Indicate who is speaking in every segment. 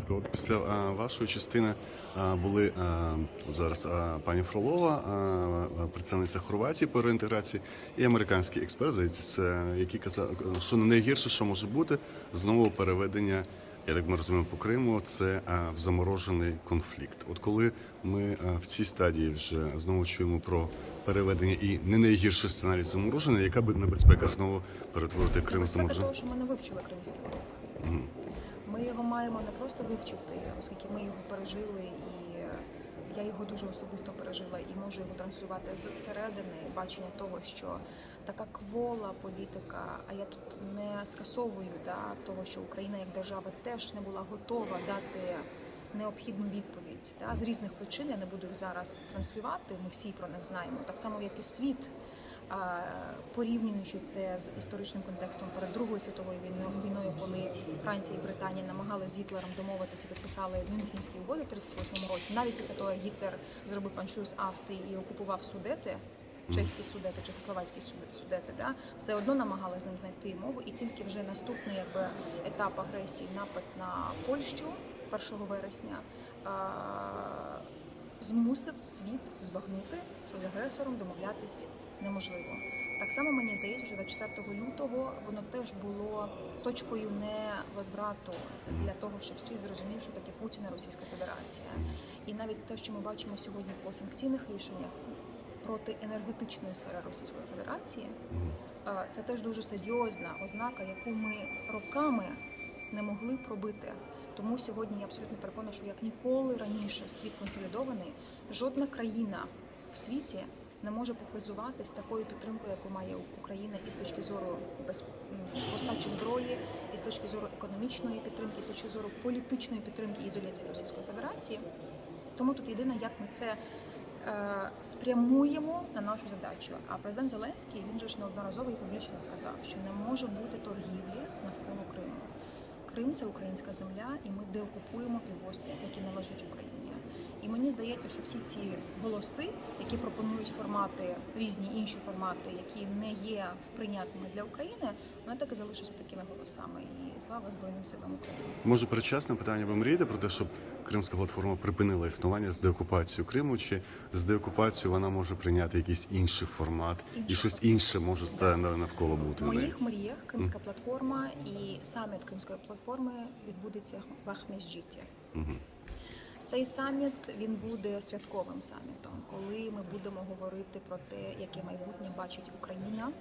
Speaker 1: коротко. Після а, вашої частини а, були а, от зараз а, пані Фролова, а, представниця Хорватії по реінтеграції, і американський експерт, здається, який казав, що найгірше, що може бути, знову переведення. Я так ми розумію, по Криму це а, в заморожений конфлікт. От коли ми а, в цій стадії вже знову чуємо про переведення і не найгірший сценарій заморожений, яка би небезпека знову перетворити Крим в заморожений?
Speaker 2: того, що ми не вивчили кримський. Ми його маємо не просто вивчити, оскільки ми його пережили, і я його дуже особисто пережила і можу його транслювати зсередини бачення того, що така квола політика, а я тут не скасовую да, того, що Україна як держава теж не була готова дати необхідну відповідь да, з різних причин. Я не буду їх зараз транслювати. Ми всі про них знаємо. Так само, як і світ. Порівнюючи це з історичним контекстом перед Другою світовою війною, війною, коли Франція і Британія намагали з Гітлером домовитися, підписали Мюнхенські угоди в 38-му році, навіть після того, як Гітлер зробив аншлюз Австрії і окупував судети. Чеські судети, чехословацькі судети, да, все одно намагалися з ним знайти мову, і тільки вже наступний якби, етап агресії, напад на Польщу 1 вересня, а, змусив світ збагнути, що з агресором домовлятись неможливо. Так само мені здається, що 24 лютого воно теж було точкою невозврату для того, щоб світ зрозумів, що таке Путін і Російська Федерація. І навіть те, що ми бачимо сьогодні по санкційних рішеннях проти енергетичної сфери Російської Федерації, е, це теж дуже серйозна ознака, яку ми роками не могли пробити. Тому сьогодні я абсолютно переконана, що як ніколи раніше світ консолідований, жодна країна в світі не може похизуватись такою підтримкою, яку має Україна і з точки зору без постачі зброї, і з точки зору економічної підтримки, і з точки зору політичної підтримки ізоляції Російської Федерації. Тому тут єдине, як ми це е, спрямуємо на нашу задачу. А президент Зеленський він же ж неодноразово і публічно сказав, що не може бути торгівлі навколо Криму. Крим це українська земля, і ми деокупуємо півострів, який належить Україні. І мені здається, що всі ці голоси, які пропонують формати, різні інші формати, які не є прийнятними для України, вони так і залишаться такими голосами. І слава Збройним силам України.
Speaker 1: Може, передчасне питання ви мрієте про те, щоб Кримська платформа припинила існування з деокупацією Криму, чи з деокупацією вона може прийняти якийсь інший формат і щось інше може стати навколо бути
Speaker 2: В моїх мріях Кримська платформа і саміт Кримської платформи відбудеться в Ахмеджіті.
Speaker 1: Мгм.
Speaker 2: Цей саміт він буде святковим самітом, коли ми будемо говорити про те, яке майбутнє бачить Україна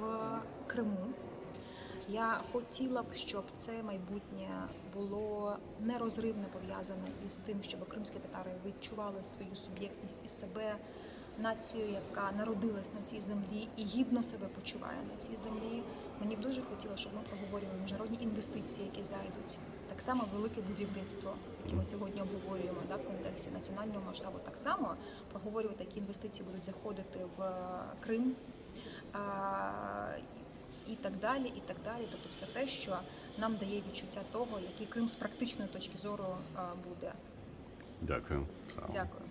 Speaker 2: в Криму. Я хотіла б, щоб це майбутнє було нерозривно пов'язане із тим, щоб кримські татари відчували свою суб'єктність і себе нацією, яка народилась на цій землі і гідно себе почуває на цій землі. Мені б дуже хотілося, щоб ми проговорювали міжнародні інвестиції, які зайдуть. Само велике будівництво, яке ми сьогодні обговорюємо да, в контексті національного масштабу. Так само проговорювати, які інвестиції будуть заходити в е, Крим. А, і так далі, і так далі. Тобто все те, що нам дає відчуття того, який Крим з практичної точки зору а, буде.
Speaker 1: Дякую.
Speaker 2: Дякую.